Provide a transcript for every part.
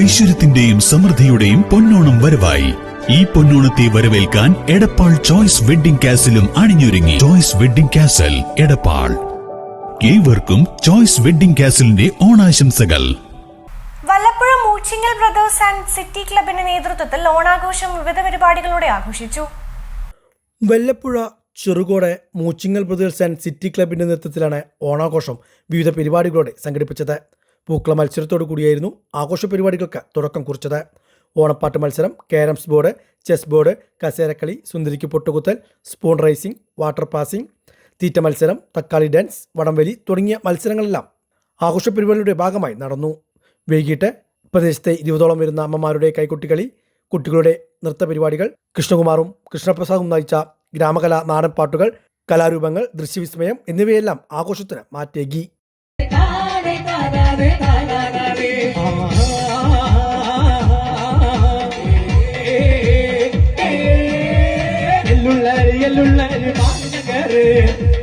ഐശ്വര്യത്തിന്റെയും സമൃദ്ധിയുടെയും പൊന്നോണം വരവായി. ഈ പൊന്നോണത്തെ വരവേൽക്കാൻ എടപ്പാൾ ചോയ്സ് വെഡിംഗ് കാസിലും അണിഞ്ഞൊരുങ്ങി. Choice wedding castle Edappal. ഏവർക്കും ചോയ്സ് വെഡിംഗ് കാസലിന്റെ ഓണാശംസകൾ. Vallappuzha Moochingal brothers and city ക്ലബിന്റെ നേതൃത്വത്തിൽ ഓണാഘോഷം വിവിധ പരിപാടികളോടെ ആഘോഷിച്ചു. Vallappuzha Cherukode Moochingal brothers and city ക്ലബിന്റെ നേതൃത്വത്തിലാണ് ഓണാഘോഷം വിവിധ പരിപാടികളോടെ സംഘടിപ്പിച്ചത്. പൂക്കള മത്സരത്തോടു കൂടിയായിരുന്നു ആഘോഷ പരിപാടികൾക്ക് തുടക്കം കുറിച്ചത്. ഓണപ്പാട്ട് മത്സരം ക്യാരംസ് ബോർഡ് ചെസ് ബോർഡ് കസേരക്കളി സുന്ദരിക്ക് പൊട്ടുകുത്തൽ സ്പൂൺ റേസിംഗ് വാട്ടർ പാസിംഗ് തീറ്റ മത്സരം തക്കാളി ഡാൻസ് വടംവലി തുടങ്ങിയ മത്സരങ്ങളെല്ലാം ആഘോഷ പരിപാടിയുടെ ഭാഗമായി നടന്നു. വൈകിട്ട് പ്രദേശത്തെ ഇരുപതോളം വരുന്ന അമ്മമാരുടെ കൈകൊട്ടിക്കളി കുട്ടികളുടെ നൃത്ത പരിപാടികൾ കൃഷ്ണകുമാറും കൃഷ്ണപ്രസാദും നയിച്ച ഗ്രാമകല നാടൻപാട്ടുകൾ കലാരൂപങ്ങൾ ദൃശ്യവിസ്മയം എന്നിവയെല്ലാം ആഘോഷത്തിന് മാറ്റേകി.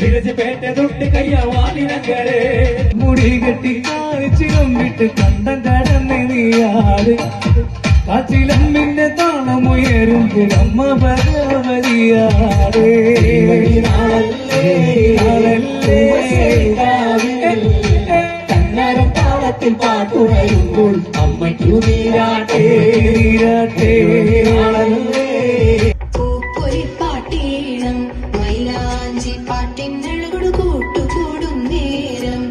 തിരച്ചുപേട്ട തൊട്ട് കയ്യവാണിനഗര് മുടി കെട്ടി കാണിച്ചിലും വിട്ട് കണ്ടം കടന്ന് നീയാട്. കാച്ചിലും പിന്നെ താളമുയരും അമ്മ ഭഗവതിയാട്. കണ്ണാരം താളത്തിൽ പാട്ടുവരുമ്പോൾ അമ്മയ്ക്കു നീരാട്ടേ നീരാട്ടേ. മൈലാഞ്ചി പാട്ടിനഴകൊടു കൂട്ടുകൂടും നേരം.